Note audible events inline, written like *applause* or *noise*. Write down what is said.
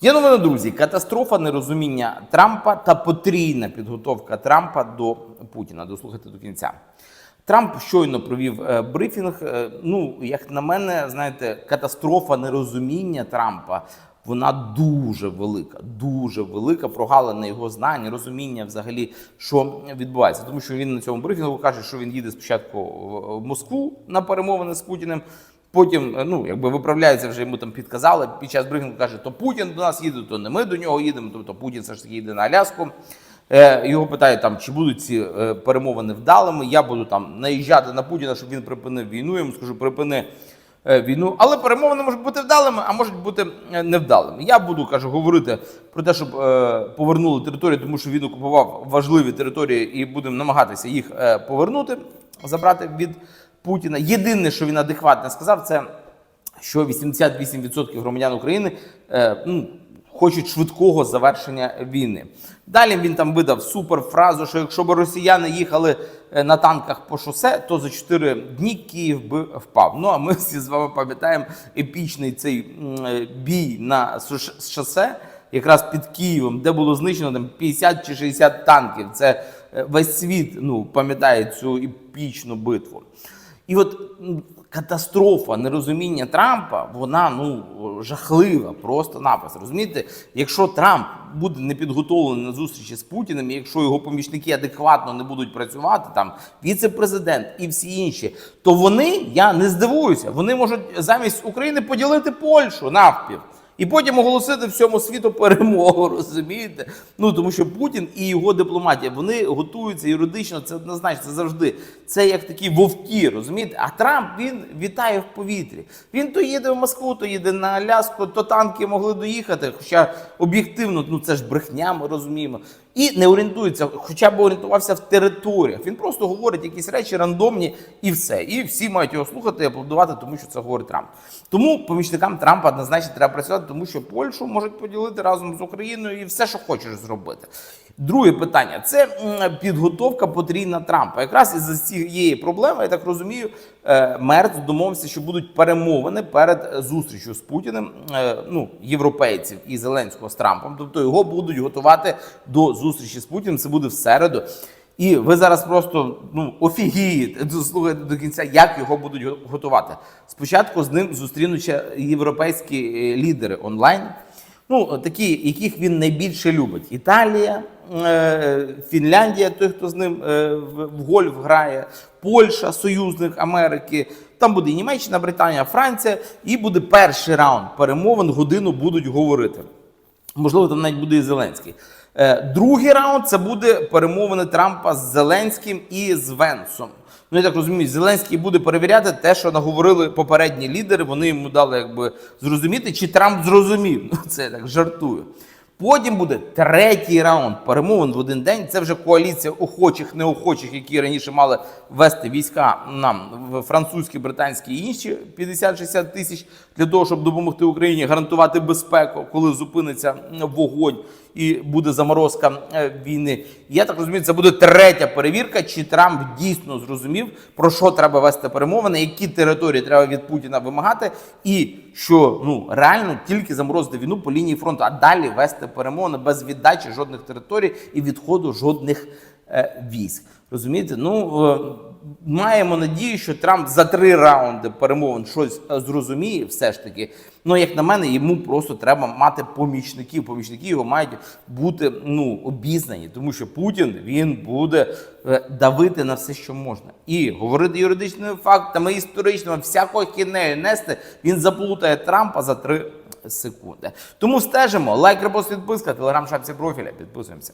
Є новина, друзі. Катастрофа нерозуміння Трампа та потрійна підготовка Трампа до Путіна. Дослухайте до кінця. Трамп щойно провів е, брифінг. Е, ну, як на мене, знаєте, катастрофа нерозуміння Трампа. Вона дуже велика, дуже велика прогалина його знань, розуміння взагалі, що відбувається. Тому що він на цьому брифінгу каже, що він їде спочатку в Москву на перемовини з Путіним. Потім, е, ну якби виправляється, вже йому там підказали. Під час брифінгу каже, то Путін до нас їде, то не ми до нього їдемо. Тобто Путін все ж таки їде на Аляску. Е, його питають там, чи будуть ці е, перемовини вдалими. Я буду там наїжджати на Путіна, щоб він припинив війну. Йому скажу, припини е, війну. Але перемовини можуть бути вдалими, а можуть бути невдалими. Я буду кажу говорити про те, щоб е, повернули територію, тому що він окупував важливі території, і будемо намагатися їх повернути, забрати від Путіна. Єдине, що він адекватно сказав, це що 88% громадян України е, ну, хочуть швидкого завершення війни. Далі він там видав суперфразу, що якщо б росіяни їхали е, на танках по шосе, то за 4 дні Київ би впав. Ну а ми всі з вами пам'ятаємо епічний цей е, бій на шосе. Якраз під Києвом, де було знищено там 50 чи 60 танків. Це е, весь світ ну, пам'ятає цю епічну битву. І от катастрофа нерозуміння Трампа, вона ну жахлива, просто-напросто. Розумієте, якщо Трамп буде не підготовлений на зустрічі з Путіним, якщо його помічники адекватно не будуть працювати, там віце-президент і всі інші, то вони, я не здивуюся, вони можуть замість України поділити Польщу навпіл. І потім оголосити всьому світу перемогу, *laughs* розумієте? Ну тому що Путін і його дипломатія вони готуються юридично, це однозначно завжди. Це як такі вовки, розумієте? А Трамп він вітає в повітрі. Він то їде в Москву, то їде на Аляску, то танки могли доїхати. Хоча об'єктивно, ну це ж брехня, ми розуміємо. І не орієнтується, хоча б орієнтувався в територіях. Він просто говорить якісь речі рандомні і все. І всі мають його слухати і аплодувати, тому що це говорить Трамп. Тому помічникам Трампа однозначно треба працювати, тому що Польщу можуть поділити разом з Україною і все, що хочеш зробити. Друге питання це підготовка потрійна Трампа. Якраз із цієї проблеми, я так розумію, е, Мерц домовився, що будуть перемовини перед зустрічю з Путіним, е, ну європейців і Зеленського з Трампом. Тобто його будуть готувати до зустрічі з Путіним. Це буде в середу. І ви зараз просто ну офігієте, слухайте до кінця, як його будуть готувати. Спочатку з ним зустрінуться європейські е, лідери онлайн. Ну, такі, яких він найбільше любить: Італія, е, Фінляндія, той, хто з ним е, в гольф грає, Польща, союзник Америки. Там буде і Німеччина, Британія, Франція, і буде перший раунд перемовин. Годину будуть говорити. Можливо, там навіть буде і Зеленський. Е, Другий раунд це буде перемовини Трампа з Зеленським і з Венсом. Ну, я так розумію, Зеленський буде перевіряти те, що наговорили попередні лідери. Вони йому дали якби зрозуміти, чи Трамп зрозумів. Ну, це я так жартую. Потім буде третій раунд перемовин в один день. Це вже коаліція охочих, неохочих, які раніше мали вести війська нам в французькі, британські і інші 50-60 тисяч для того, щоб допомогти Україні гарантувати безпеку, коли зупиниться вогонь і буде заморозка е, війни. Я так розумію, це буде третя перевірка, чи Трамп дійсно зрозумів, про що треба вести перемовини, які території треба від Путіна вимагати, і що ну реально тільки заморозити війну по лінії фронту, а далі вести перемовини без віддачі жодних територій і відходу жодних е, військ. Розумієте? Ну е, маємо надію, що Трамп за три раунди перемовин щось е, зрозуміє, все ж таки. Ну, як на мене, йому просто треба мати помічників. Помічники його мають бути ну обізнані, тому що Путін він буде е, давити на все, що можна, і говорити юридичними фактами, історичними, всякою хінею нести. Він заплутає Трампа за три секунди. Тому стежимо. Лайк, репост, підписка, телеграм, шапці профіля. Підписуємося.